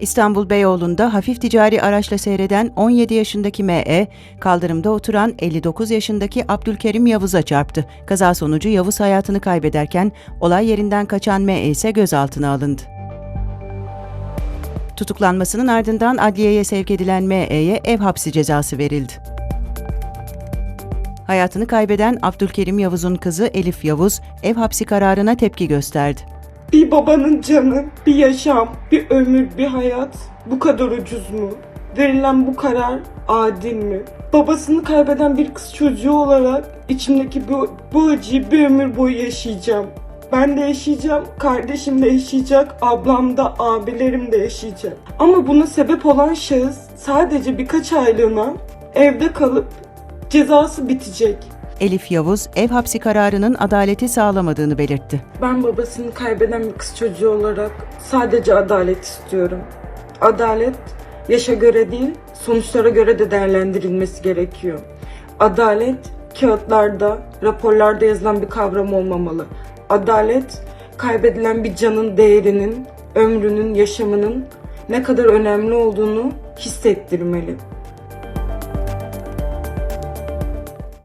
İstanbul Beyoğlu'nda hafif ticari araçla seyreden 17 yaşındaki M.E., kaldırımda oturan 59 yaşındaki Abdülkerim Yavuz'a çarptı. Kaza sonucu Yavuz hayatını kaybederken olay yerinden kaçan M.E. ise gözaltına alındı. Tutuklanmasının ardından adliyeye sevk edilen M.E.'ye ev hapsi cezası verildi. Hayatını kaybeden Abdülkerim Yavuz'un kızı Elif Yavuz, ev hapsi kararına tepki gösterdi. Bir babanın canı, bir yaşam, bir ömür, bir hayat bu kadar ucuz mu? Verilen bu karar adil mi? Babasını kaybeden bir kız çocuğu olarak içimdeki bu, bu acıyı bir ömür boyu yaşayacağım. Ben de yaşayacağım, kardeşim de yaşayacak, ablam da, abilerim de yaşayacak. Ama buna sebep olan şahıs sadece birkaç aylığına evde kalıp cezası bitecek. Elif Yavuz, ev hapsi kararının adaleti sağlamadığını belirtti. Ben babasını kaybeden bir kız çocuğu olarak sadece adalet istiyorum. Adalet yaşa göre değil, sonuçlara göre de değerlendirilmesi gerekiyor. Adalet kağıtlarda, raporlarda yazılan bir kavram olmamalı. Adalet kaybedilen bir canın değerinin, ömrünün, yaşamının ne kadar önemli olduğunu hissettirmeli.